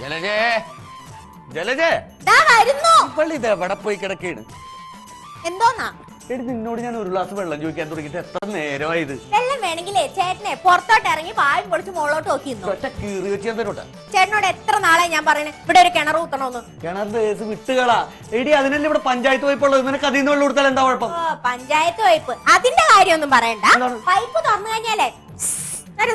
ജലജേ ജലജേ. വരുന്നു. പള്ളി ഇത് എവിടെ പോയി കിടക്കാണ് എന്തോന്നാ? എടി നിന്നോട് ഞാൻ ഒരു ഗ്ലാസ് വെള്ളം ചോദിക്കാൻ തുടങ്ങിയിട്ട് എത്ര നേരമായി ഇത് വെള്ളം വേണമെങ്കിലേ ചേട്ടനെ പുറത്തോട്ട് ഇറങ്ങി വായും പൊളിച്ച് മുകളിലോട്ട് നോക്കി നിന്നു. ഒറ്റ കീറി വെച്ച് ഞാൻ തരോട്ടെ. ചേട്ടനോട് എത്ര നാളെ ഞാൻ പറയണേ? ഇവിടെ ഒരു കിണർ കുത്തണമെന്ന് കിണറിന്റെ കേസ് വിട്ടുകളാ. എടി അതിനല്ലേ ഇവിടെ പഞ്ചായത്ത് പോയപ്പോഴുള്ളത് നിനക്ക് അതിൽ നിന്ന് വെള്ളം കൊടുത്താൽ എന്താ കുഴപ്പം? ഓ, പഞ്ചായത്ത് പൈപ്പ്. അതിന്റെ കാര്യമൊന്നും പറയണ്ട. എന്താണ്? പൈപ്പ് തുറന്നു കഴിഞ്ഞാലേ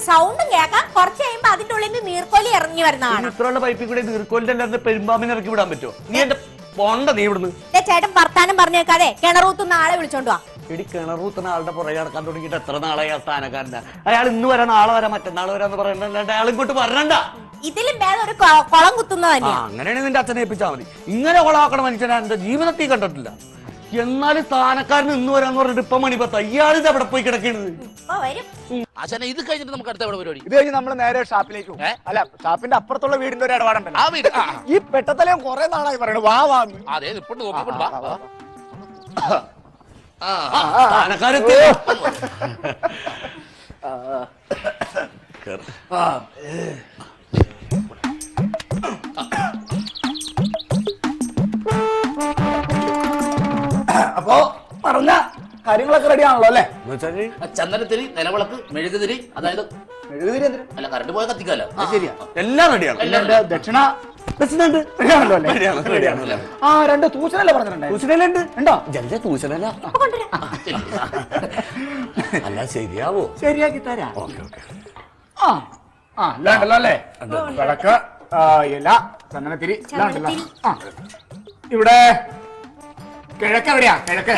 സൗണ്ടും കേൾക്കാം. കുറച്ച് കഴിയുമ്പോ അതിന്റെ ഉള്ളിൽ നിന്ന് നീർക്കോലി ഇറങ്ങി വരുന്നതാണ് ഇത്രയുള്ള പൈപ്പിൽ കൂടെ നീർക്കോലിന്റെ പെരുമ്പാമ്പിനെ ഇറക്കി വിടാൻ പറ്റുമോ? നീ എന്റെ പോണ്ട നീ ഇവിടുന്ന്. ചേട്ടൻ വർത്താനം പറഞ്ഞേക്കാതെ കിണറൂത്തുന്ന ആളെ വിളിച്ചോണ്ട് വാ. എടി കിണറൂത്തുന്ന ആളുടെ പുറകെ നടക്കാൻ തുടങ്ങിയിട്ട് എത്ര നാളായി ആ സ്ഥാനക്കാരനാ? അയാൾ ഇന്ന് വരാം നാളെ വരാം മറ്റന്നാൾ വരാന്ന് പറയണ്ടല്ലാണ്ട് അയാൾ ഇങ്ങോട്ട് വരണ്ട. ഇതിലും ഭേദം ഒരു കുളം കുത്തുന്നത് ആ തന്നെയാ. അങ്ങനെയാണെങ്കിൽ നിന്റെ അച്ഛനെ ഏൽപ്പിച്ചാൽ മതി. ഇങ്ങനെ കൊളാക്കണ മനുഷ്യനെ എന്റെ ജീവിതത്തിൽ കണ്ടിട്ടില്ല. എന്നാലും സ്ഥാനക്കാരൻ ഇന്ന് വരാന്ന് പറഞ്ഞിട്ട് ഇപ്പൊ മണിപ്പത്ത ഇയാളിത് അവിടെ പോയി കിടക്കണത്? ഇപ്പൊ വരും. ആശാനെ ഇത് കഴിഞ്ഞിട്ട് നമുക്ക് അടുത്ത എവിടെ പരിപാടി. ഇത് കഴിഞ്ഞ് നമ്മൾ നേരെ ഷാപ്പിലേക്ക് പോകും. ഏ? അല്ല ഷാപ്പിന്റെ അപ്പുറത്തുള്ള വീടിന്റെ ഒരു ഇടപാടുണ്ടല്ലോ ആ വീട് ആ, ഈ പെട്ടത്തലയും കുറെ നാളായി പറയണു വാ വാ. എന്ന്. ആ, അതെ ഇപ്പോട്ട് നോക്കിക്കൊണ്ട് വാ വാ. ആ, ആ, ആ. അപ്പോ പറഞ്ഞ കാര്യങ്ങളൊക്കെ റെഡി ആണല്ലോ അല്ലേ? ആ ചന്ദനത്തിരി നിലവിളക്ക് മെഴുകുതിരി അതായത് മെഴുകുതിരി എന്തിന്? അല്ല കറണ്ട് പോയ കത്തിക്കാലോ. ശരിയാ. എല്ലാം റെഡിയാണ് ദക്ഷിണ പ്രസിഡന്റ് റെഡിയാണല്ലോ അല്ലേ? ആ രണ്ട് തൂച്ചനല്ലേ പറഞ്ഞിട്ടുണ്ടായി തൂശനലുണ്ട് ഉണ്ടോ. ജലജ തൂശനല്ല. അല്ല ശരിയാവോ? ശരിയാക്കി തരാം. Okay okay. ആ ആ അല്ലേ? വിളക്ക് ഇല ചന്ദനത്തിരി ഇവിടെ കിഴക്ക് എവിടെയാ? കിഴക്ക്.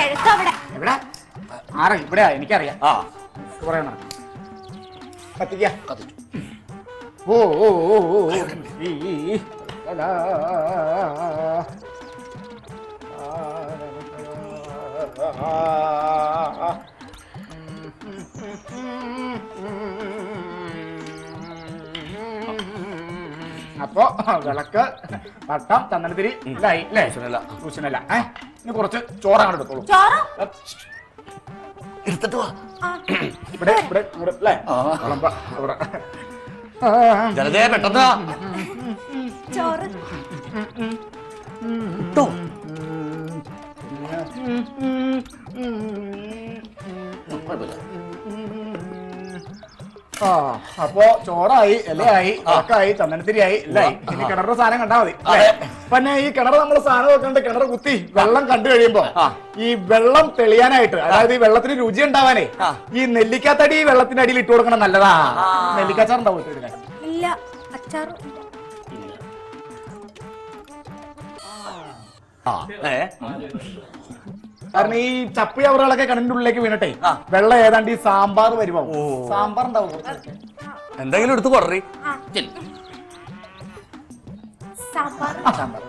എവിടെ? ആറ് ഇവിടെയാ എനിക്കറിയാം. ആ. പറയണം കത്തിക്ക. കത്തിച്ചു. ഓ ഓ ഓ ഓ. ഈ, ഈ, ഈ. അലാ. അപ്പോ വിളക്ക് പട്ടം ചന്ദനത്തിരി ഇല്ലായി അല്ലേ? തൂശനല്ല. തൂശനല്ല ഏ? ഇനി കുറച്ച് ചോറാണ് എടുത്തോളൂ. ചോറ്? എടുത്തിട്ട് വാ. ഇവിടെ ഇവിടെ ഇവിടെ അല്ലേ? വിളമ്പ ഇവിടെ ജലജയ പെട്ടെന്ന് വാ. ചോറ്. ഇട്ടോ കുഴപ്പമില്ല. ആ അപ്പോ ചോറായി ഇലയായി ഉറക്കായി ചന്ദനത്തിരിയായി എല്ലായി ഇനി കിണറിന്റെ സാധനം കണ്ടാ മതി. അല്ലേ? പിന്നെ ഈ കിണർ നമ്മൾ സാധനം വെക്കണ്ട് കിണർ കുത്തി വെള്ളം കണ്ടു കഴിയുമ്പോ. ഈ വെള്ളം തെളിയാനായിട്ട് അതായത് ഈ വെള്ളത്തിന് രുചി ഉണ്ടാവാനേ. ഈ നെല്ലിക്കാത്തടി വെള്ളത്തിന്റെ അടിയിൽ ഇട്ട് കൊടുക്കണം നല്ലതാ. നെല്ലിക്കാച്ചാർ ഉണ്ടാവും. ഇല്ല കാരണം ഈ ചപ്പി അവറുകളൊക്കെ കണ്ണിന്റെ ഉള്ളിലേക്ക് വീണട്ടെ. വെള്ളം ഏതാണ്ട് ഈ സാമ്പാർ വരുമ്പോ. സാമ്പാർ ഉണ്ടാവും എന്തെങ്കിലും എടുത്ത് കൊററി. സാമ്പാർ. സാമ്പാർ.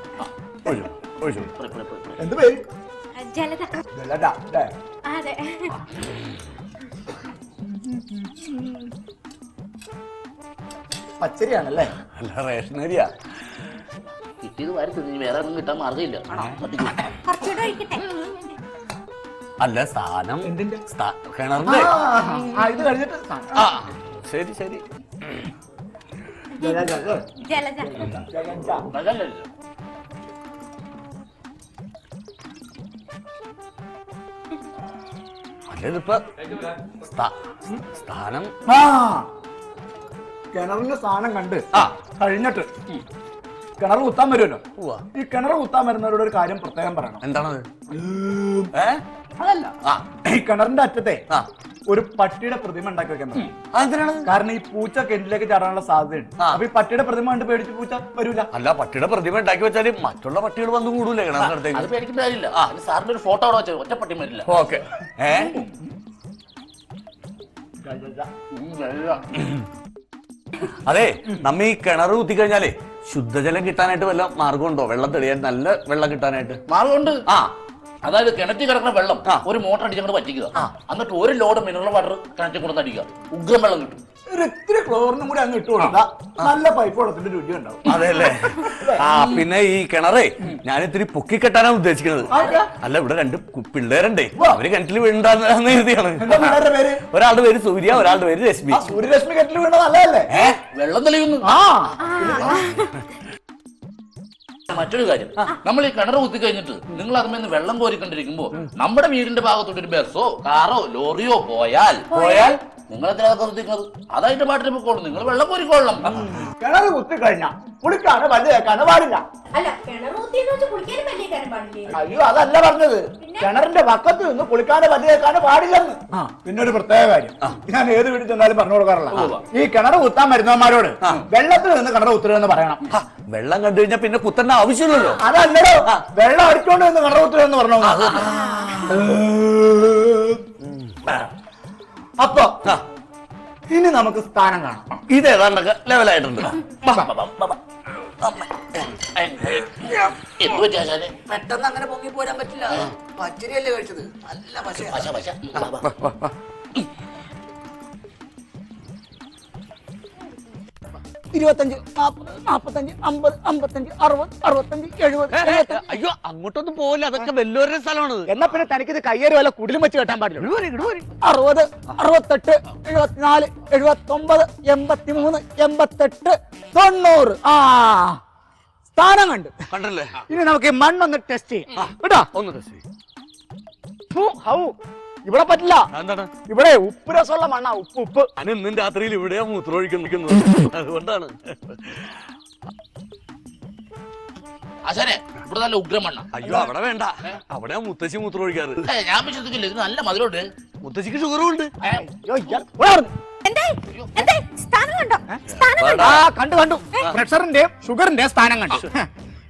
ഒഴിച്ചു ഒഴിച്ചു പോരെ, പോരെ, പോരെ, പോരെ. എന്ത് പേര് ജലത ജലജ, അല്ലേ? അതെ. പച്ചരിയാണല്ലേ? അല്ല റേഷനരിയാ കിട്ടിയത് വാരി തിന്നു ഇനി വേറെ ഒന്നും കിട്ടാൻ കുറച്ചുകൂടെ ഒഴിക്കട്ടെ. അല്ല സ്ഥാനം എന്തിന്റെ? സ്ഥാ- കിണറിന്റെ ആ, ആ, ഇത് കഴിഞ്ഞിട്ട് ആ ശരി ശരി. സ്ഥാനം കിണറിന്റെ സ്ഥാനം കണ്ട് ആ. കഴിഞ്ഞിട്ട് കിണർ കുത്താൻ വരുമല്ലോ. ഈ കിണർ കുത്താൻ വരുന്നവരോട് ഒരു കാര്യം പ്രത്യേകം പറയണം. എന്താണ് അതല്ല. ആ. ഈ കിണറിന്റെ അറ്റത്തെ ഒരു പട്ടിയുടെ പ്രതിമ ഉണ്ടാക്കി വെക്കാൻ. കാരണം ഈ പൂച്ച കെന്റിലേക്ക് ചാടാനുള്ള സാധ്യതയുണ്ട്. അപ്പൊ ഈ പട്ടിയുടെ പ്രതിമ കണ്ട് പേടിച്ച് പൂച്ച വരൂല. അല്ല പട്ടിയുടെ പ്രതിമ ഉണ്ടാക്കി വെച്ചാൽ മറ്റുള്ള പട്ടികൾ വന്ന് കൂടൂലേ അത് കിണറിനടുത്തേക്ക് കാര്യമില്ല. സാറിന്റെ ഒരു ഫോട്ടോ അവിടെ വെച്ചാൽ ഒറ്റ പട്ടി വരില്ല ഓക്കെ. അതെ നമ്മ ഈ കിണർ കുത്തി കഴിഞ്ഞാലേ ശുദ്ധജലം കിട്ടാനായിട്ട് വല്ല മാർഗമുണ്ടോ? വെള്ളം തെളിയാൻ നല്ല വെള്ളം കിട്ടാനായിട്ട്. മാർഗമുണ്ട്. ആ അതായത് കിണറ്റിൽ കിടക്കുന്ന വെള്ളം ഒരു മോട്ടർ അടിച്ചു പറ്റിക്കുക എന്നിട്ട് ഒരു ലോഡ് മിനറൽ വാട്ടർ കിണറ്റിൽ കൊണ്ടു അടിക്കുക. ഉഗ്രം വെള്ളം കിട്ടും. ഒരു ഇത്തിരി ക്ലോറിനും കൂടി അങ്ങ് ഇട്ട് കൊടുത്താ നല്ല പൈപ്പ് വെള്ളത്തിന്റെ രുചി ഉണ്ടാവും. അതെ അല്ലേ ആ പിന്നെ ഈ കിണറേ ഞാൻ ഇത്തിരി പൊക്കി കെട്ടാനാണ് ഉദ്ദേശിക്കുന്നത് അല്ല ഇവിടെ രണ്ട് കു- പിള്ളേരുണ്ടേ. അവർ കിണറ്റിൽ വീണ്ടാന്ന് എഴുതിയാണ്. എന്താ പിള്ളേരുടെ പേര്? ഒരാളുടെ പേര് സൂര്യ ഒരാളുടെ പേര് രശ്മി. ആ സൂര്യരശ്മി കെറ്റിൽ വീണ നല്ലതല്ലേ? വെള്ളം തെളിയുന്നു. ആ. മറ്റൊരു കാര്യം നമ്മൾ ഈ കിണർ കുത്തി കഴിഞ്ഞിട്ട് നിങ്ങൾ അതിൽ വെള്ളം കോരിക്കൊണ്ടിരിക്കുമ്പോ നമ്മുടെ വീടിന്റെ ഭാഗത്തോട്ട് ഒരു ബസ്സോ കാറോ ലോറിയോ പോയാൽ പോയാൽ? നിങ്ങൾ എത്ര കുത്തിക്കുന്നത് അതായിട്ട് പാട്ടിന് പോയിക്കോളും നിങ്ങൾ വെള്ളം കോരിക്കോളണം കിണറ് കുത്തി കഴിഞ്ഞാ കുളിക്കാനോ പല്ല് തേക്കാനോ പാടില്ല. അല്ല വെച്ച് കുളിക്കാനും വലിയ കാര്യം പാടില്ലേ? അയ്യോ അതല്ല പറഞ്ഞത്. കിണറിന്റെ പക്കത്ത് നിന്ന് കുളിക്കാനോ പല്ല് തേക്കാനോ പാടില്ലെന്ന്. പിന്നെ ഒരു പ്രത്യേക കാര്യം. ഞാൻ ഏത് വീട്ടിൽ ചെന്നാലും പറഞ്ഞു കൊടുക്കാറില്ല. ഈ കിണർ കുത്താൻ വരുന്നവന്മാരോട് വെള്ളത്തിൽ നിന്ന് കിണർ കുത്തരുതെന്ന് പറയണം. വെള്ളം കണ്ടു കഴിഞ്ഞാൽ പിന്നെ കുത്തേണ്ട ആവശ്യമില്ലല്ലോ. അതല്ലടോ. വെള്ളം അടിച്ചോണ്ട് നിന്ന് കിണർ കുത്തരുതെന്ന് പറഞ്ഞു. അപ്പൊ ഇനി നമുക്ക് സ്ഥാനം കാണാം. ഇത് ഏതാണ്ടൊക്കെ ലെവലായിട്ടുണ്ട്. പെട്ടെന്ന് അങ്ങനെ പൊങ്ങി പോരാൻ പറ്റില്ല. പച്ചരിയല്ലേ കഴിച്ചത്? നല്ല പശ പശ. പശ ഇരുപത്തഞ്ച് നാപ്പത് നാപ്പത്തഞ്ച് അമ്പത് അമ്പത്തഞ്ച് അറുപത് അറുപത്തഞ്ച് എഴുപത് അയ്യോ അങ്ങോട്ടൊന്നും പോവില്ല. അതൊക്കെ വല്ലോരുടെ സ്ഥലമാണ് എന്നാ പിന്നെ തനിക്ക് തനിക്കിത് കയ്യേറി വല്ല കുടിലും വെച്ച് കെട്ടാൻ പാടില്ല. അറുപത് അറുപത്തെട്ട് എഴുപത്തിനാല് എഴുപത്തൊമ്പത് എൺപത്തിമൂന്ന് എൺപത്തെട്ട് തൊണ്ണൂറ്. ആ സ്ഥാനം കണ്ടു. കണ്ടല്ലേ? ഇനി നമുക്ക് ഈ മണ്ണൊന്ന് ടെസ്റ്റ് ചെയ്യാം. കേട്ടോ? ഒന്ന് ടെസ്റ്റ് ചെയ്യാം. ഹൗ. ഇവിടെ പറ്റില്ല. എന്താണ് ഇവിടെ ഉപ്പ് രസമുള്ള മണ്ണാ ഉപ്പ് ഉപ്പ്. ഞാൻ ഇന്നും രാത്രിയിൽ ഇവിടെയാ മൂത്രമൊഴിക്കുന്നത്. അതുകൊണ്ടാണ്. ആശാനെ ഇവിടെ നല്ല ഉഗ്രമണ്ണ അയ്യോ അവിടെ വേണ്ട. അവിടെ മുത്തശ്ശി മൂത്രമൊഴിക്കാറ്. ഞാൻ വിശ്വസിക്കില്ല. ഇത് നല്ല മധുരമുണ്ട്. മുത്തശ്ശിക്ക് ഷുഗറും ഉണ്ട്. അയ്യോ, ഇയാൾ ഇവിടെ വരണം. എന്തേ? എന്തേ? സ്ഥാനം കണ്ടോ? കണ്ടു? കണ്ടു പ്രഷറിന്റെയും ഷുഗറിന്റെയും സ്ഥാനം കണ്ടു.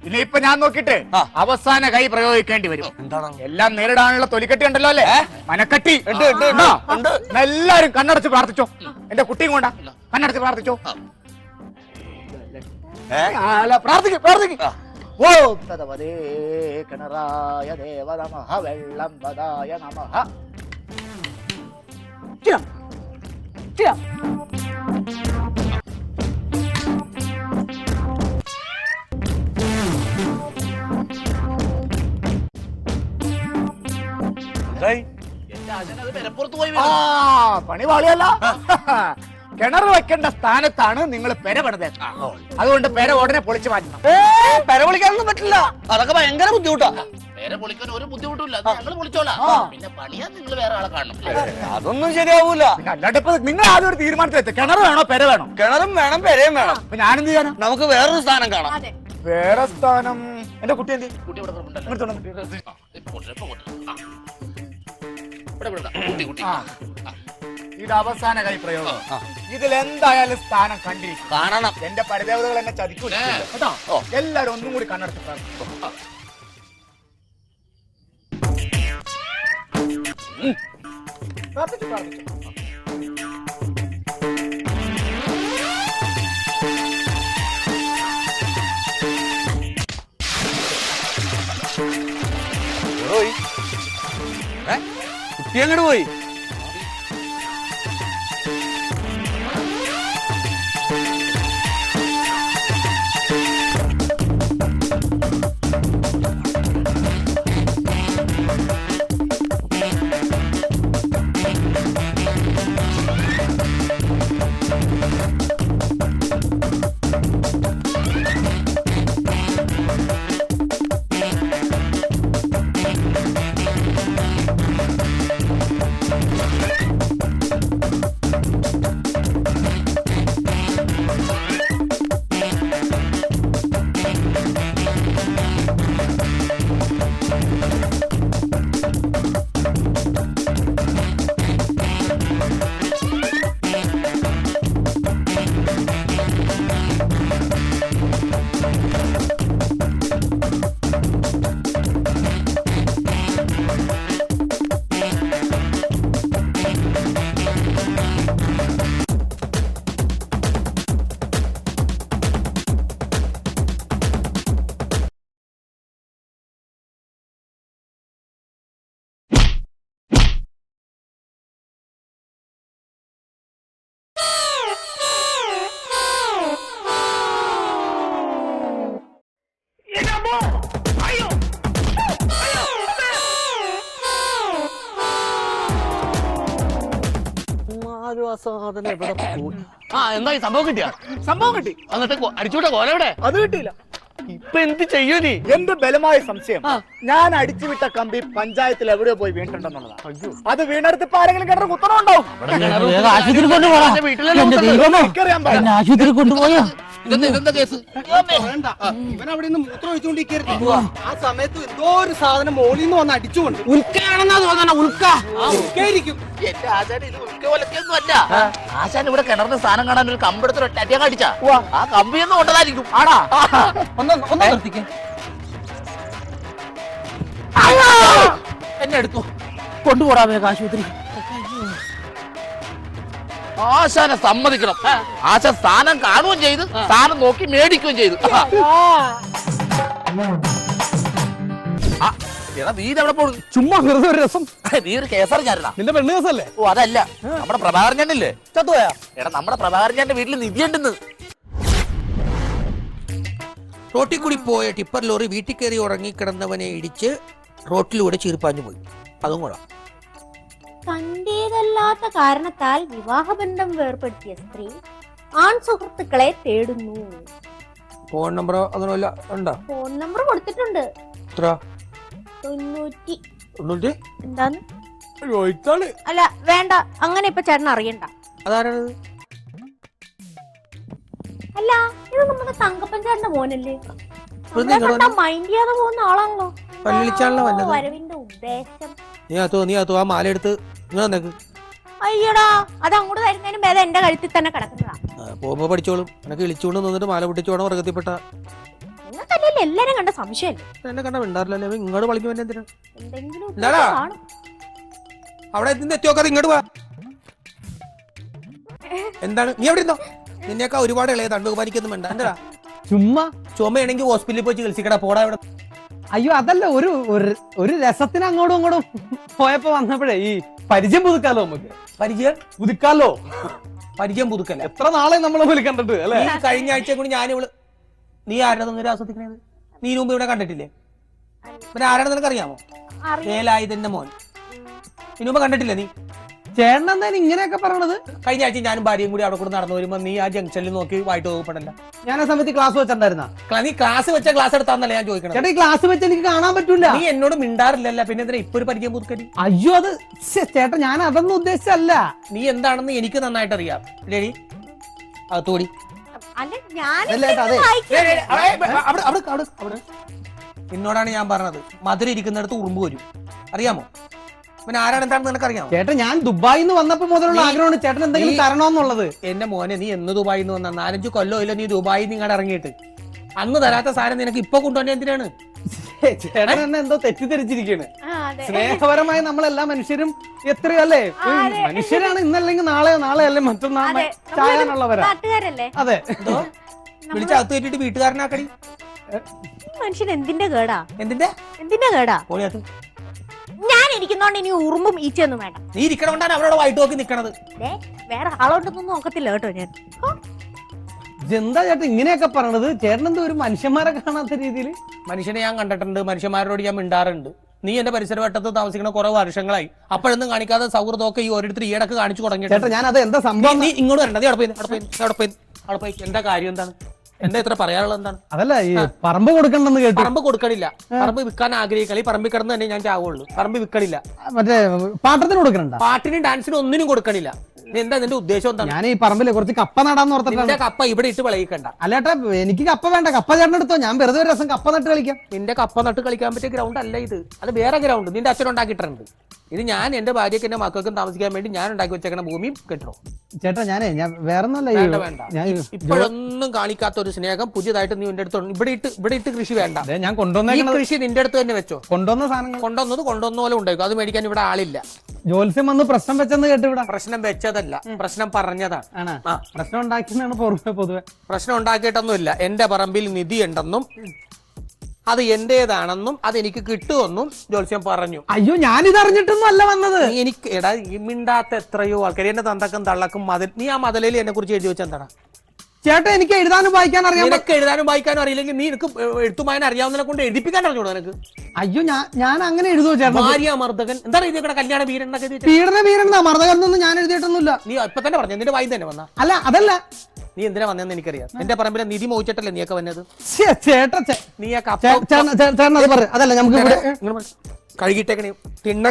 ഇനിയിപ്പൊ ഞാൻ നോക്കിട്ട്. അവസാന കൈ പ്രയോഗിക്കേണ്ടി വരും. എന്താണ്? എല്ലാം നേരിടാനുള്ള തൊലിക്കെട്ടി ഉണ്ടല്ലോ അല്ലേ? മനക്കട്ടി. ഉണ്ട്, ഉണ്ട്, ഉണ്ട്, ആ, എല്ലാരും കണ്ണടച്ച് പ്രാർത്ഥിച്ചോ. എന്റെ കുട്ടിയും കൊണ്ടാ. കണ്ണടച്ച് പ്രാർത്ഥിച്ചോ. പ്രാർത്ഥിക്കും പ്രാർത്ഥിക്കും. ഓം തദവദേ കിണറായ ദേവ നമഃ വെള്ളം വദായ നമഃ വീണു. പണി പാളിയല്ല. കിണർ വെക്കേണ്ട സ്ഥാനത്താണ് നിങ്ങൾ പെര പണിതേ. അതുകൊണ്ട് പെര ഉടനെ പൊളിച്ചു മാറ്റണം. പെര പൊളിക്കാനൊന്നും പറ്റില്ല. അതൊക്കെ ഭയങ്കര ബുദ്ധിമുട്ടാ. പേരെ പൊളിക്കാൻ ഒരു ബുദ്ധിമുട്ടില്ല ഞങ്ങൾ പൊളിച്ചോളാം. പിന്നെ പണിയാ നിങ്ങൾ വേറെ ആളെ കാണണം. അതൊന്നും ശരിയാവൂല. പിന്നെ അല്ലാണ്ട് ഇപ്പൊ നിങ്ങൾ ആദ്യം ഒരു തീരുമാനത്തിലെത്തി കിണർ വേണോ പെര വേണോ? കിണറും വേണം പെരയും വേണം. അപ്പൊ ഞാനെന്ത് ചെയ്യാനോ? നമുക്ക് വേറൊരു സ്ഥാനം കാണാം. വേറെ സ്ഥാനം. എന്റെ കുട്ടി എന്ത്? കുട്ടി ഇവിടെ. ഇത് അവസാന കൈ പ്രയോഗം. ഇതിൽ എന്തായാലും സ്ഥാനം കണ്ടിരിക്കും. കാണണം. എന്റെ പരിദേവതകൾ എന്നെ ചതിക്കൂല. കേട്ടോ. എല്ലാരും ഒന്നും കൂടി കണ്ണടച്ച് പ്രാർത്ഥിച്ചോ. പ്രാർത്ഥിച്ചു കുട്ടി അങ്ങോട്ട് പോയി സാധനം എവിടെ പോയി? ആ ഈ സംഭവം കിട്ടിയ? സംഭവം കിട്ടി. എന്നിട്ട് അടിച്ചോട്ടെ കോല എവിടെ? അത് കിട്ടിയില്ല. ഇപ്പൊ എന്ത് ചെയ്യൂ നീ? എന്റെ ബലമായ സംശയം? ഞാൻ അടിച്ചുവിട്ട കമ്പി പഞ്ചായത്തിൽ എവിടെയോ പോയി വീണിട്ടുണ്ടെന്നുള്ളതാണ് അത് വീണെടുത്ത് ഇപ്പൊ ആരെങ്കിലും കിണർ കുത്തണം ഉണ്ടാവും ആശുപത്രി പാടില്ല. എന്നെ ആശുപത്രി കൊണ്ടുപോയോ. ഇതെന്താ ഇതെന്താ കേസ്? ഇവൻ അവിടെ നിന്ന് മൂത്രം ഒഴിച്ചുകൊണ്ടിരിക്കരുത് ആ സമയത്ത് എന്തോ ഒരു സാധനം മോളിൽ നിന്ന് വന്ന് അടിച്ചുകൊണ്ട് ഉൽക്കാണെന്നാ തോന്നണ ഉൽക്ക. ആ എന്റെ ആശാൻ ഇത് ഉൽക്ക അല്ല. ആശാൻ ഇവിടെ കിണറിന് സാധനം കാണാൻ ഒരു കമ്പെടുത്ത് ഒറ്റ അടിയാ ആ ആ കമ്പിയൊന്നും കൊണ്ടതായിരിക്കും. ആടാ. ഒന്ന് ഒന്ന് നിർത്തിക്കേ. എന്നെ എടുത്തു. കൊണ്ടുപോടാ വേഗം ആശുപത്രി. ആശാനെ സമ്മതിക്കണം. ആശാൻ സ്ഥാനം കാണുകയും ചെയ്ത് സ്ഥാനം നോക്കി മേടിക്കുകയും ചെയ്തു. ആ, എടാ നീ ഇതെവിടെ പോണു? ചുമ്മാ വെറുതെ ഒരു രസം. നീ ഒരു നിന്റെ പെണ്ണ് കേസല്ലേ? ഓ അതല്ല. നമ്മുടെ പ്രഭാകരൻ ചേട്ടനില്ലേ ചത്തുപോയാ? എടാ നമ്മുടെ പ്രഭാകരൻ ചേട്ടന്റെ വീട്ടിൽ നിധി ഉണ്ടെന്ന് റോട്ടിൽ കൂടി പോയ ടിപ്പർ ലോറി വീട്ടിൽ കയറി ഉറങ്ങിക്കിടന്നവനെ ഇടിച്ച് റോട്ടിലൂടെ ചീർപ്പാഞ്ഞു പോയി അതും കൊള്ളാം. തന്റേതല്ലാത്ത കാരണത്താൽ വിവാഹബന്ധം വേർപ്പെടുത്തിയ സ്ത്രീ ആൺ സുഹൃത്തുക്കളെ തേടുന്നു. ഫോൺ നമ്പർ അതൊന്നുമില്ല ഉണ്ടോ? ഫോൺ നമ്പർ കൊടുത്തിട്ടുണ്ട്. എത്ര? തൊണ്ണൂറ്റി തൊണ്ണൂറ്റി? എന്താന്ന്? അല്ല വേണ്ട. അങ്ങനെ ഇപ്പൊ ചേട്ടൻ അറിയണ്ട. അതാരാണത്? അല്ല ഇത് നമ്മുടെ തങ്കപ്പൻ ചേട്ടന്റെ മോനല്ലേ മൈൻഡ് ചെയ്യാതെ പോകുന്ന ആളാണല്ലോ. പല്ലിളിച്ചാണല്ലോ വന്നത്. വരവിന്റെ ഉദ്ദേശം. നീ അത്തോ നീ അത്തോ ആ മാല എടുത്ത് നിങ്ങൾ നിനക്ക് അയ്യടാ അത് അങ്ങോട്ട് തരുന്നതിനും ഭേദം എന്റെ കഴുത്തിൽ തന്നെ കിടക്കുന്നതാ. പോകുമ്പോ പഠിച്ചോളും. എനക്ക് ഇളിച്ചുകൊണ്ട് നിന്നിട്ട് മാല പൊട്ടിച്ചോണം നിങ്ങൾക്കല്ലേ എല്ലാരും കണ്ട സംശയമല്ലേ എന്നെ കണ്ട മിണ്ടാറില്ലല്ലേ? ഇങ്ങോട്ട് വിളിക്കും എന്നെ എന്തിനാ? എന്തെങ്കിലും എന്താടാ? ഉദ്ദേശം കാണും. അവിടെ എത്തി എത്തിയോക്കാതെ ഇങ്ങോട്ട് വാ. എന്താണ്? നീ എവിടെ ഇരുന്നോ? നിന്നെയൊക്കെ ഒരുപാട് ഇളയ തണ്ടുപാനിക്കൊന്നും വേണ്ട എന്താ ചുമ്മാ. ചുമയാണെങ്കിൽ ഹോസ്പിറ്റലിൽ പോയി ചികിത്സിക്കടാ. പോടാ ഇവിടെ. അയ്യോ അതല്ല ഒരു ഒരു- രസത്തിന് അങ്ങോട്ടും ഇങ്ങോട്ടും പോയപ്പോ വന്നപ്പോഴേ ഈ പരിചയം പുതുക്കാലോ നമുക്ക്? പരിചയം പുതുക്കാലോ? പരിചയം പുതുക്കല്ല. എത്ര നാളെ നമ്മളെ പോലെ കണ്ടിട്ട് അല്ലെ? നീ കഴിഞ്ഞ ആഴ്ച കൂടി ഞാൻ ഇവൾ നീ ആരുടെ നിങ്ങൾ ആസ്വദിക്കണത്? നീ മുമ്പ് ഇവിടെ കണ്ടിട്ടില്ലേ? പിന്നെ ആരാണ് നിനക്ക് അറിയാമോ. വേലായുധന്റെ മോൻ. ഇനി മുമ്പ് കണ്ടിട്ടില്ലേ നീ? ചേട്ടൻ എന്തായാലും ഇങ്ങനെയൊക്കെ പറയണത്? കഴിഞ്ഞ ആഴ്ച ഞാനും ഭാര്യയും കൂടി അവിടെ കൂടെ നടന്നു വരുമ്പോ നീ ആ ജംഗ്ഷനിൽ നോക്കി വായിട്ട് നോക്കപ്പെടല്ല ഞാൻ ആ സമയത്ത് ക്ലാസ് വെച്ചിട്ടുണ്ടായിരുന്ന നീ ക്ലാസ് വെച്ച ക്ലാസ് എടുത്താന്നല്ല ഞാൻ ചോദിക്കണം ചേട്ടാ ക്ലാസ് വെച്ച് എനിക്ക് കാണാൻ പറ്റൂല. നീ എന്നോട് മിണ്ടാറില്ലല്ല പിന്നെ എന്തിനാ ഇപ്പൊ ഒരു പരിചയം പുതുക്കടി അയ്യോ അത് ചേട്ടൻ ചേട്ടാ ഞാൻ അതൊന്നും ഉദ്ദേശിച്ചല്ല നീ എന്താണെന്ന് എനിക്ക് നന്നായിട്ട് അറിയാം. ലേഡി അകത്തോടി അല്ല ഞാൻ അല്ല, ചേട്ടാ, അതെ. അവിടെ അവിടെ അവിടെ അവിടെ എന്നോടാണ് ഞാൻ പറഞ്ഞത്. മധുര ഇരിക്കുന്നിടത്ത് ഉറുമ്പ് വരും. അറിയാമോ? പിന്നെ ആരാണ് എന്താണെന്ന് നിനക്ക് അറിയാമോ ചേട്ടാ ഞാൻ ദുബായിൽ നിന്ന് വന്നപ്പോ മുതലുള്ള ആഗ്രഹമാണ് ചേട്ടൻ എന്തെങ്കിലും തരണമെന്നുള്ളത് എന്റെ മോനെ നീ എന്ന് ദുബായിൽ നിന്ന് വന്ന? നാലഞ്ച് കൊല്ലോ ഇല്ല നീ ദുബായിൽ നിങ്ങടെ ഇറങ്ങിയിട്ട്. അന്ന് തരാത്ത സാധനം നിനക്ക് ഇപ്പൊ കൊണ്ടുവന്നെ എന്തിനാണ്? ചേട്ടൻ എന്നെ എന്തോ തെറ്റിദ്ധരിച്ചിരിക്കുകയാണ്. സ്നേഹപരമായി നമ്മളെല്ലാ മനുഷ്യരും എത്രയോ അല്ലേ? മനുഷ്യരാണ് ഇന്നല്ലെങ്കിൽ നാളെ നാളെ അല്ലേ മറ്റൊന്നാളെ അതെ. ചായാനുള്ളവരാ. നാട്ടുകാരല്ലേ? അതെ. എന്തോ? വിളിച്ച് അകത്ത് കയറ്റിട്ട് വീട്ടുകാരനാക്കടി. മനുഷ്യൻ എന്തിന്റെ കേടാ? എന്തിന്റെ? എന്തിന്റെ കേടാ? പോളിയത്ത് ഞാൻ ഇരിക്കുന്നോണ്ട് ഇനി ഉറുമ്പും ഈച്ചയൊന്നും വേണ്ട. നീ ഇരിക്കണോണ്ടാണ് അവരോട് വൈറ്റ് നോക്കി നിക്കണത്. ദേ, വേറെ ആളോട്ടൊന്നും നോക്കത്തില്ല കേട്ടോ ഞാൻ. ഹോ, എന്താ ചേട്ടൻ ഇങ്ങനെയൊക്കെ പറയണത്? ചേട്ടൻ എന്തോ ഒരു മനുഷ്യന്മാരെ കാണാത്ത രീതിയിൽ മനുഷ്യനെ ഞാൻ കണ്ടിട്ടുണ്ട്. മനുഷ്യന്മാരോട് ഞാൻ മിണ്ടാറുണ്ട്. നീ എന്റെ പരിസരവട്ടത്ത് താമസിക്കുന്ന കുറെ വർഷങ്ങളായി. അപ്പോഴൊന്നും കാണിക്കാതെ സൗഹൃദമൊക്കെ ഈ ഓരോരുത്തർ ഇടയ്ക്ക് കാണിച്ചു തുടങ്ങി ചേട്ടാ ഞാൻ അത് എന്താ സംഭവം? നീ ഇങ്ങോട്ട് വരണ്ട. നീ അവിടെ പോയി അവിടെ പോയി അവിടെ പോയി അവിടെ പോയി. എന്താ കാര്യം എന്താണ്? എന്താ ഇത്ര പറയാനുള്ളത് എന്താണ്? അതല്ല ഈ പറമ്പ് കൊടുക്കണ്ടെന്ന് കേട്ടു. പറമ്പ് കൊടുക്കണില്ല. പറമ്പ് വിൽക്കാൻ ആഗ്രഹിക്കണം ഈ പറമ്പിൽ കിടന്ന് തന്നെ ഞാൻ ചാവുള്ളൂ. പറമ്പ് വിൽക്കണില്ല. മറ്റേ പാട്ടത്തിന് കൊടുക്കണ്ട പാട്ടിനും ഡാൻസിനും ഒന്നിനും കൊടുക്കണില്ല. എന്താ നിന്റെ ഉദ്ദേശം എന്താണ്? ഞാൻ ഈ പറമ്പിൽ കുറച്ച് കപ്പ നടാന്ന് ഓർത്തിട്ടാണ്. നിന്റെ കപ്പ ഇവിടെ ഇട്ട് വിളയിക്കണ്ട. അല്ലേട്ടാ എനിക്ക് കപ്പ വേണ്ട. കപ്പ ചേർന്നെടുത്തോ ഞാൻ വെറുതെ ഒരു രസം കപ്പ നട്ട് കളിക്കാം. നിന്റെ കപ്പ നട്ട് കളിക്കാൻ പറ്റിയ ഗ്രൗണ്ട് അല്ല ഇത്. അത് വേറെ ഗ്രൗണ്ട് നിന്റെ അച്ഛൻ ഉണ്ടാക്കിയിട്ടുണ്ട്. ഇത് ഞാൻ എന്റെ ഭാര്യയ്ക്ക് എന്റെ മക്കൾക്കും താമസിക്കാൻ വേണ്ടി ഞാൻ ഉണ്ടാക്കി വെച്ചേക്കണ ഭൂമിയും കെട്ടോ ചേട്ടാ ഞാനേ ഞാൻ വേറെ വേണ്ട വേണ്ട. ഞാൻ ഇപ്പോഴൊന്നും കാണിക്കാത്ത ഒരു സ്നേഹം പുതിയതായിട്ട് നീ എന്റെ അടുത്ത് ഇവിടെ ഇട്ട് ഇവിടെ ഇട്ട് കൃഷി വേണ്ട. ഞാൻ ഈ കൊണ്ടുവന്നേക്കണത് കൃഷി നിന്റെ അടുത്ത് തന്നെ വെച്ചോ. കൊണ്ടുവന്ന സാധനങ്ങൾ. കൊണ്ടുവന്നത് കൊണ്ടുവന്ന പോലെ ഉണ്ടായിരിക്കും അത് മേടിക്കാൻ ഇവിടെ ആളില്ല. ജോത്സ്യം വന്ന് പ്രശ്നം വെച്ചെന്ന് കേട്ടിവിടെ പ്രശ്നം വെച്ചതല്ല. പ്രശ്നം പറഞ്ഞതാണ് ആണ്? ആ. പ്രശ്നം ഉണ്ടാക്കിയെന്നാണ് പുറമെ പൊതുവെ. പ്രശ്നം ഉണ്ടാക്കിയിട്ടൊന്നുമില്ല. എന്റെ പറമ്പിൽ നിധി ഉണ്ടെന്നും അത് എന്റേതാണെന്നും അത് എനിക്ക് കിട്ടുമെന്നും ജോത്സ്യം പറഞ്ഞു. അയ്യോ ഞാനിത് അറിഞ്ഞിട്ടൊന്നും അല്ല വന്നത്. നീ എനിക്ക് എടാ ഈ മിണ്ടാത്ത എത്രയോ ആൾക്കാർ എന്റെ തന്തക്കും തള്ളക്കും മതിൽ നീ ആ മതിലയിൽ എന്നെ കുറിച്ച് എഴുതി വെച്ചെന്താണ് ചേട്ടാ എനിക്ക് എഴുതാനും വായിക്കാൻ അറിയാം നിനക്ക് എഴുതാനും വായിക്കാനും അറിയില്ലെങ്കിൽ നീ എനിക്ക് എഴുത്തുമായനെ അറിയാവുന്നതിനെ കൊണ്ട് എഴുതിപ്പിക്കാൻ അറിഞ്ഞോ നിനക്ക്. അയ്യോ ഞാൻ ഞാൻ അങ്ങനെ എഴുതോ ചേട്ടൻ ഭാര്യ മർദ്ദകൻ. എന്താണ് എഴുതിയ കല്യാണ വീരൻ എന്നൊക്കെ എഴുതി? പീഡന മർദ്ദകൻ എന്നൊന്നും ഞാൻ എഴുതിയിട്ടൊന്നുമില്ല. നീ ഇപ്പൊ തന്നെ പറഞ്ഞു നിന്റെ വായി തന്നെ വന്ന. അല്ല അതല്ല. നീ എന്തിനാ വന്നതെന്ന് എനിക്കറിയാം. എന്റെ പറമ്പിലെ നിധി മോഹിച്ചിട്ടല്ലേ നീയൊക്കെ വന്നത്? ചേട്ടാ നീ ആ ചേട്ടൻ ചേട്ടൻ അതല്ല നമുക്ക് കഴുകിയിട്ടേക്കണേ തിണ്ണ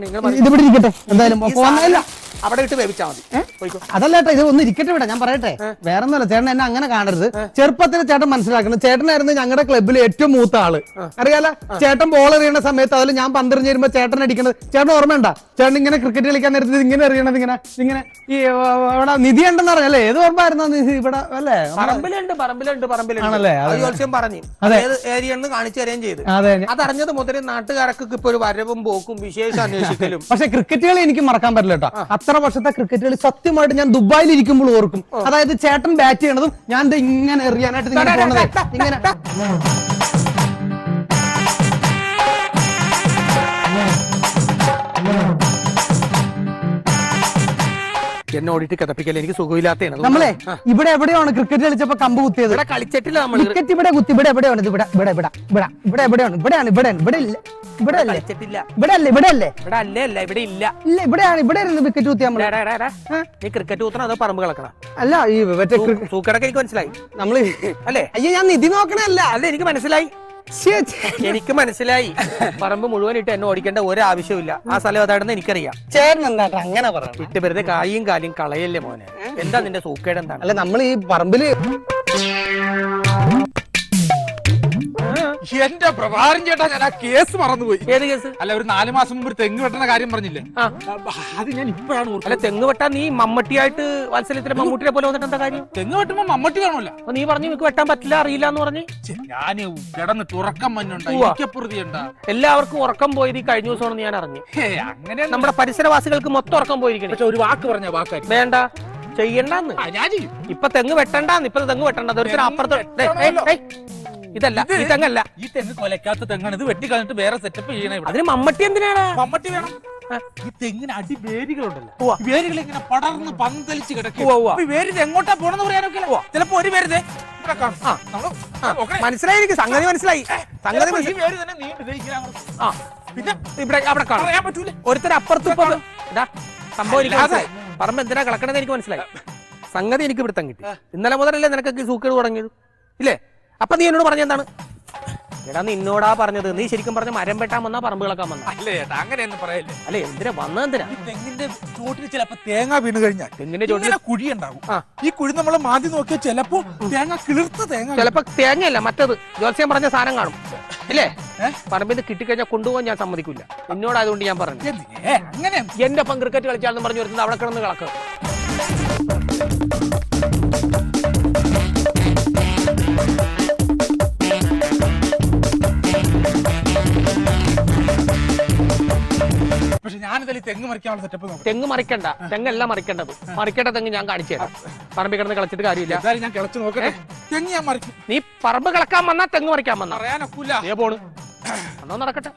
ഇങ്ങനെ പറ. ഇത് ഇവിടെ ഇരിക്കട്ടെ എന്തായാലും ഈ പോകുന്നില്ല സാധനം അവിടെ ഇട്ട് വേവിച്ചാ മതി. പോയിക്കോ. അതല്ല ചേട്ടാ ഇത് ഒന്ന് ഇരിക്കട്ടെ ഇവിടെ ഞാൻ പറയട്ടെ. വേറെ ഒന്നല്ല ചേട്ടൻ എന്നെ അങ്ങനെ കാണരുത്. ചെറുപ്പത്തിൽ ചേട്ടൻ മനസ്സിലാക്കണം ചേട്ടനായിരുന്നു ഞങ്ങളുടെ ക്ലബ്ബിൽ ഏറ്റവും മൂത്ത ആൾ. അറിയാല? ചേട്ടൻ ബോൾ എറിയുന്ന സമയത്ത് അതിൽ ഞാൻ പന്തെറിഞ്ഞ് വരുമ്പോ ചേട്ടൻ അടിക്കണത്. ചേട്ടൻ ഓർമ്മയുണ്ട ചേട്ടൻ ഇങ്ങനെ ക്രിക്കറ്റ് കളിക്കാൻ നേരത്തെ ഇത് ഇങ്ങനെ എറിയണത് ഇങ്ങനെ ഇങ്ങനെ ഈ ഏർ, ഇവിടെ നിധി ഉണ്ടെന്ന് പറഞ്ഞല്ലേ ഏത് ഓർമ്മയായിരുന്നു നിധി ഇവിടെ അല്ലേ? പറമ്പിലുണ്ട് പറമ്പിലുണ്ട് പറമ്പിലുണ്ട്. ആണല്ലേ? അത് അതെ. ജോത്സ്യം പറഞ്ഞു. അതെ. ഏത് ഏരിയന്ന് കാണിച്ചു തരുകയും ചെയ്തു. അതെ. അതറിഞ്ഞത് മുതലേ നാട്ടുകാരൊക്കെ ഇപ്പൊ ഒരു വരവും പോക്കും വിശേഷം അന്വേഷിക്കലും. പക്ഷെ ക്രിക്കറ്റുകൾ എനിക്ക് മറക്കാൻ പറ്റില്ല കേട്ടോ. അത്ര വർഷത്തെ ക്രിക്കറ്റുകൾ സത്യമായിട്ട് ഞാൻ ദുബായിൽ ഇരിക്കുമ്പോൾ ഓർക്കും അതായത് ചേട്ടൻ ബാറ്റ് ചെയ്യണതും ഞാൻ ഇങ്ങനെ എറിയാനായിട്ട് ഇങ്ങനെ. എന്നെ ഓടിയിട്ട് കഥപ്പിക്കല്ലേ എനിക്ക് സുഖമില്ലാത്തതാണ്. നമ്മളെ ഇവിടെ എവിടെയാണ് ക്രിക്കറ്റ് കളിച്ചപ്പോ കമ്പ് കുത്തിയത്? ഇവിടെ കളിച്ചിട്ടില്ല നമ്മൾ ക്രിക്കറ്റ് ഇവിടെ കുത്തി ഇവിടെ എവിടെയാണ്? ഇവിടെ ഇവിടെ ഇവിടെ ഇവിടെ ഇവിടെ എവിടെയാണ്? ഇവിടെയാണ് ഇവിടെ ഇവിടെ ഇല്ല. ഇവിടെ അല്ലേ? ഇവിടെ അല്ലേ ഇവിടെ അല്ലേ? ഇവിടെ അല്ലേ അല്ല ഇവിടെ ഇല്ല. ഇല്ല ഇവിടെയാണ് ഇവിടെ ഇരുന്ന് വിക്കറ്റ് കുത്തി എടാ. നീ ക്രിക്കറ്റ് കുത്തണം അതോ പറമ്പ് കളക്കണം? അല്ല ഈ സൂക്കടക്ക് എനിക്ക് മനസ്സിലായി. നമ്മൾ അല്ലേ? അയ്യോ ഞാൻ നിധി നോക്കണല്ല അല്ല എനിക്ക് മനസ്സിലായി. എനിക്ക് മനസ്സിലായി. പറമ്പ് മുഴുവൻ ഇട്ട് എന്നെ ഓടിക്കേണ്ട ഒരു ആവശ്യമില്ല ആ സ്ഥലം അതാണെന്ന് എനിക്കറിയാം. ചേട്ടൻ അങ്ങനെ പറഞ്ഞു ഇട്ട് വെറുതെ കായും കാലും കളയല്ലേ മോനെ? എന്താ നിന്റെ സൂക്കേട് എന്താണ്? അല്ല നമ്മൾ ഈ പറമ്പിൽ എന്റെ പ്രഭാരം ചേട്ടാ ഞാൻ ആ കേസ് മറന്നുപോയി. ഏത് കേസ്? അല്ല ഒരു നാല് മാസം മുമ്പ് ഒരു തെങ്ങ് വെട്ടണ കാര്യം പറഞ്ഞില്ലേ? ആ. അത് ഞാൻ ഇപ്പോഴാണ് ഓർത്തത് അല്ല തെങ്ങ് വെട്ടാൻ നീ മമ്മട്ടിയായിട്ട് വാത്സല്യത്തിലെ മമ്മൂട്ടിയെ പോലെ വന്നിട്ട് എന്താ കാര്യം? തെങ്ങ് വെട്ടുമ്പോ മമ്മട്ടി വേണമല്ല അപ്പൊ നീ പറഞ്ഞു നിനക്ക് വെട്ടാൻ പറ്റില്ല അറിയില്ല എന്ന് പറഞ്ഞു? ഞാൻ കിടന്ന് തുറക്കം മഞ്ഞുണ്ടാ ഉവ്വ. എല്ലാവർക്കും ഉറക്കം പോയത് ഈ കഴിഞ്ഞ ദിവസമാണെന്ന് ഞാൻ അറിഞ്ഞു. ഹേ അങ്ങനെ നമ്മുടെ പരിസരവാസികൾക്ക് മൊത്തം ഉറക്കം പോയിരിക്കണേ. പക്ഷെ ഒരു വാക്ക് പറഞ്ഞ വാക്ക് വേണ്ട ചെയ്യണ്ടെന്ന്. ഞാൻ ചെയ്യും. ഇപ്പൊ തെങ്ങ് വെട്ടണ്ടാന്ന് ഇപ്പൊ തെങ്ങ് വെട്ടണ്ട. ഒരുത്തരം അപ്പുറത്ത് ദേ, ഏയ്, ഏയ്. ഇതല്ല ഈ തെങ്ങല്ല ഈ തെങ്ങ് കൊലക്കാത്ത തെങ്ങാണ്. ഇത് വെട്ടി കളഞ്ഞിട്ട് വേറെ സെറ്റപ്പ് ചെയ്യണേ അതിന് മമ്മട്ടി എന്തിനാണ്? മമ്മട്ടി വേണം. ഈ തെങ്ങിന് അടി വേരുകളുണ്ടല്ലോ വേരുകൾ ഇങ്ങനെ പടർന്ന് പന്തലിച്ച് കിടക്കും. ഉവ്വ, ഉവ്വ. അപ്പൊ ഈ വേര് ഇത് എങ്ങോട്ടാ പോണെന്ന് പറയാനൊക്കെ ചിലപ്പോ ഒരു വേരുതേ. മനസ്സിലായി എനിക്ക്. സംഗതി മനസ്സിലായി. സംഗതി. ആ. പിന്നെ ഇവിടെ അവിടെ കാണാൻ പറ്റൂല. ഒരുത്തർ അപ്പുറത്ത് സംഭവം പറമ്പ് എന്തിനാ കിടക്കണെന്ന് എനിക്ക് മനസ്സിലായി. സംഗതി എനിക്ക് ഇവിടുത്തെ കിട്ടി ഇന്നലെ മുതലല്ലേ നിനക്കൊക്കെ സൂക്കേട് തുടങ്ങിയത്? ഇല്ലേ? അപ്പൊ നീ എന്നോട് പറഞ്ഞ എന്താണ്? എടാ നിന്നോടാ പറഞ്ഞത്. നീ ശരിക്കും പറഞ്ഞ മരം വെട്ടാൻ വന്നാ പറമ്പ് കിളക്കാൻ വന്ന അല്ലേ ചേട്ടാ അങ്ങനെയൊന്നും പറയല്ലേ? അല്ലെ എന്തിനാ വന്നത് എന്തിനാ? ഈ തെങ്ങിന്റെ ചോട്ടിൽ ചിലപ്പോ തേങ്ങ വീണ് കഴിഞ്ഞാൽ തെങ്ങിന്റെ ചോട്ടിൽ? ഇങ്ങനെ കുഴി ഉണ്ടാവും ആ. ഈ കുഴി നമ്മൾ മാറ്റി നോക്കിയാൽ ചിലപ്പോ തേങ്ങ കിളിർത്ത തേങ്ങ ചിലപ്പോ തേങ്ങയല്ല മറ്റത്. ജോത്സ്യം പറഞ്ഞ സാധനം കാണും. ഇല്ലേ പറമ്പിൽ നിന്ന് കിട്ടിക്കഴിഞ്ഞാൽ കൊണ്ടുപോകാൻ ഞാൻ സമ്മതിക്കില്ല എന്നോടായതുകൊണ്ട് ഞാൻ പറഞ്ഞു എന്തിനേ? അങ്ങനെ? എന്റെ ഒപ്പം ക്രിക്കറ്റ് കളിച്ചാലെന്ന് പറഞ്ഞു വരുന്നത് അവിടെ കിടന്ന് കളക്ക് പക്ഷെ ഞാനിതിൽ തെങ്ങ് മറിക്കാനുള്ള സെറ്റപ്പ് നോക്കാം തെങ്ങ് മറിക്കണ്ട. തെങ്ങല്ല മറിക്കേണ്ടത്. മറിക്കേണ്ട തെങ്ങ് ഞാൻ കാണിച്ചു തരാം പറമ്പിൽ കിടന്ന് കളിച്ചിട്ട് കാര്യമില്ല. എന്തായാലും ഞാൻ കിളച്ച് നോക്കട്ടെ. തെങ്ങ് ഞാൻ മറിക്കും. നീ പറമ്പ് കിളക്കാൻ വന്നാ തെങ്ങ് മറിക്കാൻ വന്നാ. പറയാനൊക്കില്ല പോണ്. എന്നാ നടക്കട്ടെ.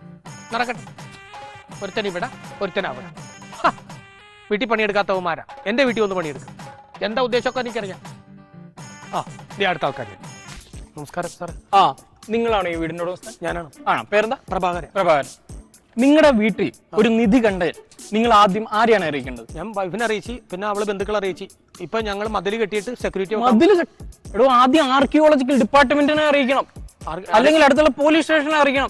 നടക്കട്ടെ. ഒരുത്തൻ ഇവിടെ ഒരുത്തൻ അവിടെ. ഹ, വീട്ടിൽ പണിയെടുക്കാത്തവന്മാരാ. എന്റെ വീട്ടിൽ ഒന്ന് പണിയെടുക്കും. എന്താ ഉദ്ദേശമൊക്കെ എനിക്കറിയാം. ആ നീ അടുത്ത ആൾക്കാർ നമസ്കാരം സാർ ആ നിങ്ങളാണ് ഈ വീടിനോട് ഞാനാണ്. ആണോ? പേരെന്താ? പ്രഭാകരൻ. പ്രഭാകരൻ. നിങ്ങളുടെ വീട്ടിൽ ഒരു നിധി കണ്ട നിങ്ങൾ ആദ്യം ആരെയാണ് അറിയിക്കേണ്ടത്? ഞാൻ വൈഫിനെ അറിയിച്ചു പിന്നെ അവളെ ബന്ധുക്കളെ അറിയിച്ചു. ഇപ്പൊ ഞങ്ങൾ മതിൽ കെട്ടിയിട്ട് സെക്യൂരിറ്റി മതിൽ എടോ ആദ്യം ആർക്കിയോളജിക്കൽ ഡിപ്പാർട്ട്മെന്റിനെ അറിയിക്കണം. അല്ലെങ്കിൽ അടുത്തുള്ള പോലീസ് സ്റ്റേഷനെ അറിയിക്കണം.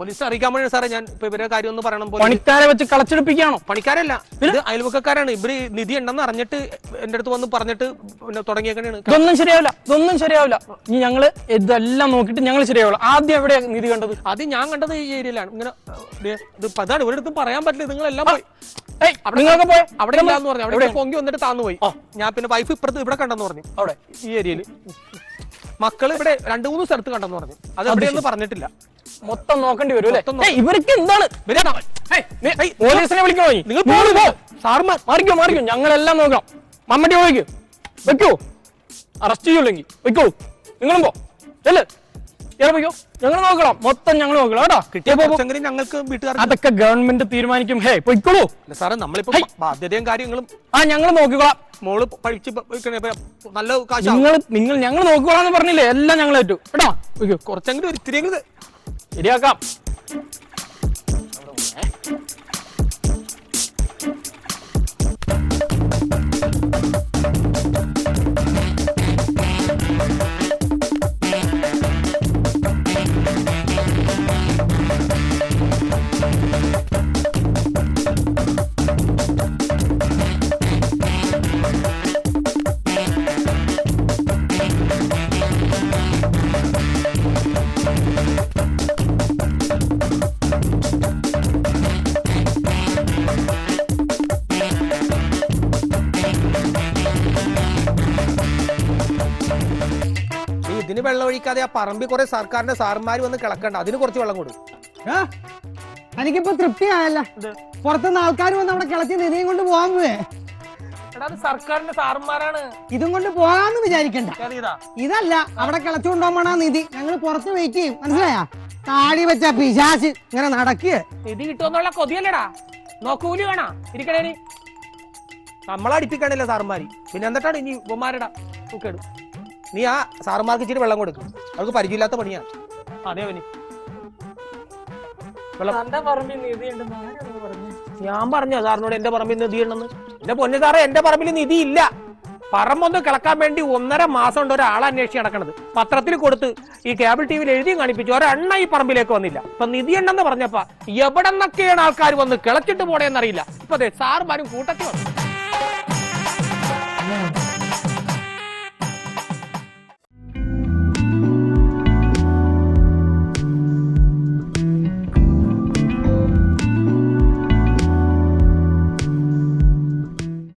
പോലീസ് അറിയിക്കാൻ വേണ്ടി സാറേ ഞാൻ ഇപ്പൊ ഇവരെ കാര്യം ഒന്ന് പറയണം പണിക്കാരെ വെച്ച് കളച്ചെടുപ്പിക്കാണോ പണിക്കാരല്ല ഇത് അയൽവക്കക്കാരാണ്. ഇവർ നിധി ഉണ്ടെന്ന് അറിഞ്ഞിട്ട് എന്റെ അടുത്ത് വന്ന് പറഞ്ഞിട്ട് പിന്നെ തുടങ്ങിയേക്കണേണ്. ഇതൊന്നും ശരിയാവില്ല. ഇതൊന്നും ശരിയാവില്ല. ഇനി ഞങ്ങൾ ഇതെല്ലാം നോക്കിട്ട് ഞങ്ങൾ ശരിയാവില്ല ആദ്യം എവിടെ നിധി കണ്ടത്? ആദ്യം ഞാൻ കണ്ടത് ഈ ഏരിയയിലാണ്. ഇങ്ങനെ ദേ, ഇത് ഇപ്പൊ അതാണ്. ഇവരുടെ പറയാൻ പറ്റില്ല. നിങ്ങളെല്ലാം പോയി. ഏയ് നിങ്ങളൊക്കെ പോയ. അവിടെ ഇല്ലാന്ന് പറഞ്ഞു. അവിടെ പൊങ്കി വന്നിട്ട് താന്നു പോയി. ഞാൻ പിന്നെ വൈഫ് ഇപ്പുറത്ത് ഇവിടെ കണ്ടെന്ന് പറഞ്ഞു. അവിടെ. ഈ ഏരിയയിൽ മക്കൾ ഇവിടെ രണ്ടു മൂന്ന് സ്ഥലത്ത് കണ്ടെന്ന് പറഞ്ഞു. അത് എവിടെയൊന്നും പറഞ്ഞിട്ടില്ല. മൊത്തം നോക്കേണ്ടി വരും അല്ലേ? ഇവർക്ക് എന്താണ്? പോലീസിനെ വിളിക്കണോ? നിങ്ങൾ നിങ്ങൾ പോകരുത്. പോ. സാർമാർ മാറിക്കോ മാറിക്കോ. ഞങ്ങളെല്ലാം നോക്കാം മമ്മടി പോയിക്കോ. വെക്കോ. അറസ്റ്റ് ചെയ്യൂല്ലെങ്കിൽ. വെക്കോ. നിങ്ങളും പോ. ചെല്ല്. ഞങ്ങൾ നോക്കണം. മൊത്തം ഞങ്ങൾ നോക്കണം കേട്ടോ. കിട്ടിയ കുറച്ചെങ്കിലും ഞങ്ങൾക്ക് വീട്ടുകാർ അതൊക്കെ ഗവൺമെന്റ് തീരുമാനിക്കും. ഹേ പൊയ്ക്കോളൂ. സാറേ നമ്മളിപ്പോ. ബാധ്യതയും കാര്യങ്ങളും ആ ഞങ്ങൾ നോക്കിക്കോളാം. മോൾ പഠിച്ച് നല്ല കാശ് നിങ്ങൾ നിങ്ങൾ ഞങ്ങൾ നോക്കിക്കോളാന്ന് പറഞ്ഞില്ലേ? എല്ലാം ഞങ്ങൾ ഏറ്റു കേട്ടോ വെക്കോ കുറച്ചെങ്കിലും ഒരു ഇത്തിരിയെങ്കിലും ശരിയാക്കാം കിളക്കാതെ ആ പറമ്പിൽ കുറെ സർക്കാരിന്റെ സാറന്മാര് വന്ന് കിളക്കണ്ട. അതിന് കുറച്ച് വെള്ളം കൊടുക്കും എനിക്കിപ്പോ തൃപ്തി തൃപ്തിയായല്ല പുറത്തുനിന്ന് ആൾക്കാർ വന്ന് അവിടെ കിളച്ച് നിധിയും കൊണ്ട് പോകാൻ പോവേ. എടാ അത് സർക്കാരിന്റെ സാറന്മാരാണ് ഇതും കൊണ്ട് പോകാന്ന് വിചാരിക്കണ്ട. ഇതല്ല അവിടെ കിളച്ചുകൊണ്ടുപോകണ നിധി. ഞങ്ങൾ പുറത്ത് വെയിറ്റ് ചെയ്യും. മനസ്സിലായാ? താടി വെച്ച പിശാച്ച് ഇങ്ങനെ നടക്കുക നിധി കിട്ടുമെന്നുള്ള കൊതിയല്ലടാ. നോക്കൂലി വേണ. ഇരിക്കണേ നമ്മളടിപ്പിക്കണില്ല സാറന്മാര് പിന്നെ എന്നിട്ടാണ് ഇനി ഉപ്പമാരടാ കേട് നീ ആ സാറുമാർക്ക് ഇച്ചിരി വെള്ളം കൊടുക്കും. അവർക്ക് പരിചയമില്ലാത്ത പണിയാണ് അതെ അവന്. ഞാൻ പറഞ്ഞ സാറിനോട് എന്റെ പറമ്പിൽ നിധി ഉണ്ടെന്ന് എന്റെ പൊന്നു സാറേ എന്റെ പറമ്പിൽ നിധി ഇല്ല. പറമ്പൊന്ന് കിളക്കാൻ വേണ്ടി ഒന്നര മാസം ഉണ്ട് ഒരാളെ അന്വേഷിച്ച് നടക്കണത്. പത്രത്തിൽ കൊടുത്ത് ഈ കേബിൾ ടി വിയിൽ എഴുതിയും കാണിപ്പിച്ചു ഒരെണ്ണ ഈ പറമ്പിലേക്ക് വന്നില്ല. ഇപ്പൊ നിധി ഉണ്ടെന്ന് പറഞ്ഞപ്പ എവിടെന്നൊക്കെയാണ് ആൾക്കാർ വന്ന് കിളച്ചിട്ട് പോണേന്നറിയില്ല. ഇപ്പൊ അതെ സാറുമാരും കൂട്ടത്തിൽ വന്നു